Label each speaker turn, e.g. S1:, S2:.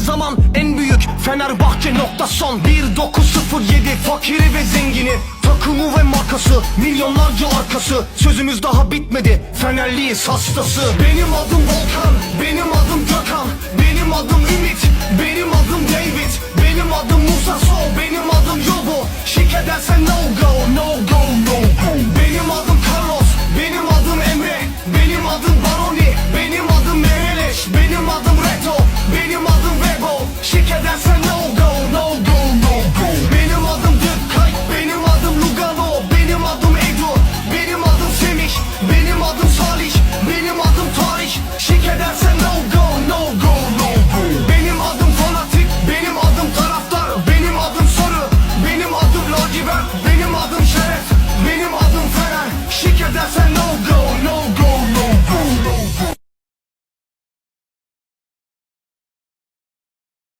S1: zaman en büyük Fenerbahçe nokta son. 1907 fakiri ve zengini Takımı ve markası milyonlarca arkası. Sözümüz daha bitmedi Fenerliyiz hastası. Benim adım Volkan Benim adım Gökhan. Benim adım Ümit Benim adım David. Benim adım Musa So Benim adım Yobo. Şik edersen ne Benim adım Rebo Şike dersen no go no go no go. Benim adım Dükkan Benim adım Lugano. Benim adım Ego Benim adım Semih. Benim adım Salih Benim adım Tarih. Şike dersen no go no go no go. Benim adım Fanatik Benim adım Taraftar. Benim adım Sarı Benim adım Lacivert. Benim adım Şeref Benim adım Fener. Şike dersen no go no go.